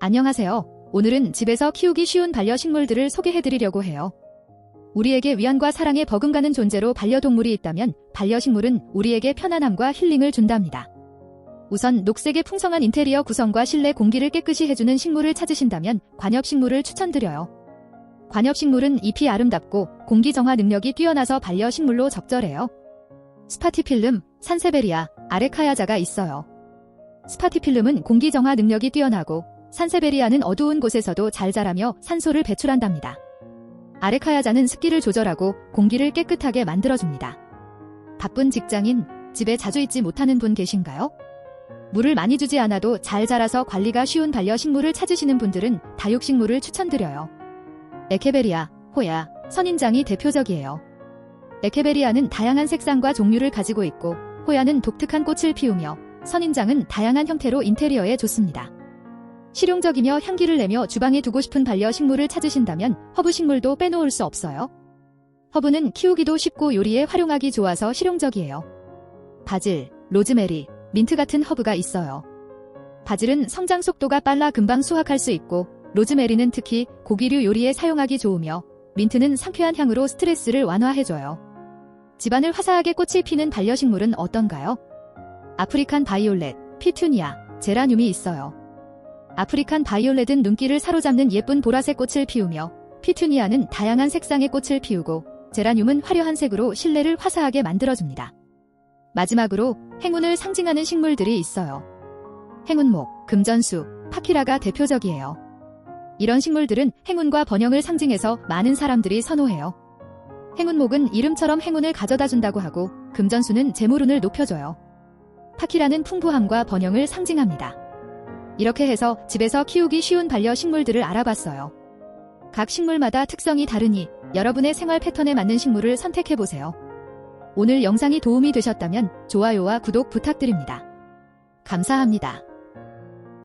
안녕하세요. 오늘은 집에서 키우기 쉬운 반려식물들을 소개해드리려고 해요. 우리에게 위안과 사랑에 버금가는 존재로 반려동물이 있다면 반려식물은 우리에게 편안함과 힐링을 준답니다. 우선 녹색의 풍성한 인테리어 구성과 실내 공기를 깨끗이 해주는 식물을 찾으신다면 관엽식물을 추천드려요. 관엽식물은 잎이 아름답고 공기 정화 능력이 뛰어나서 반려식물로 적절해요. 스파티필름, 산세베리아, 아레카야자가 있어요. 스파티필름은 공기 정화 능력이 뛰어나고 산세베리아는 어두운 곳에서도 잘 자라며 산소를 배출한답니다. 아레카야자는 습기를 조절하고 공기를 깨끗하게 만들어줍니다. 바쁜 직장인, 집에 자주 있지 못하는 분 계신가요? 물을 많이 주지 않아도 잘 자라서 관리가 쉬운 반려식물을 찾으시는 분들은 다육식물을 추천드려요. 에케베리아, 호야, 선인장이 대표적이에요. 에케베리아는 다양한 색상과 종류를 가지고 있고 호야는 독특한 꽃을 피우며 선인장은 다양한 형태로 인테리어에 좋습니다. 실용적이며 향기를 내며 주방에 두고 싶은 반려식물을 찾으신다면 허브 식물도 빼놓을 수 없어요. 허브는 키우기도 쉽고 요리에 활용하기 좋아서 실용적이에요. 바질, 로즈메리, 민트 같은 허브가 있어요. 바질은 성장 속도가 빨라 금방 수확할 수 있고 로즈메리는 특히 고기류 요리에 사용하기 좋으며 민트는 상쾌한 향으로 스트레스를 완화해줘요. 집안을 화사하게 꽃이 피는 반려식물은 어떤가요? 아프리칸 바이올렛, 피투니아, 제라늄이 있어요. 아프리칸 바이올렛은 눈길을 사로잡는 예쁜 보라색 꽃을 피우며 피투니아는 다양한 색상의 꽃을 피우고 제라늄은 화려한 색으로 실내를 화사하게 만들어줍니다. 마지막으로 행운을 상징하는 식물들이 있어요. 행운목, 금전수, 파키라가 대표적이에요. 이런 식물들은 행운과 번영을 상징해서 많은 사람들이 선호해요. 행운목은 이름처럼 행운을 가져다 준다고 하고 금전수는 재물운을 높여줘요. 파키라는 풍부함과 번영을 상징합니다. 이렇게 해서 집에서 키우기 쉬운 반려식물들을 알아봤어요. 각 식물마다 특성이 다르니 여러분의 생활 패턴에 맞는 식물을 선택해보세요. 오늘 영상이 도움이 되셨다면 좋아요와 구독 부탁드립니다. 감사합니다.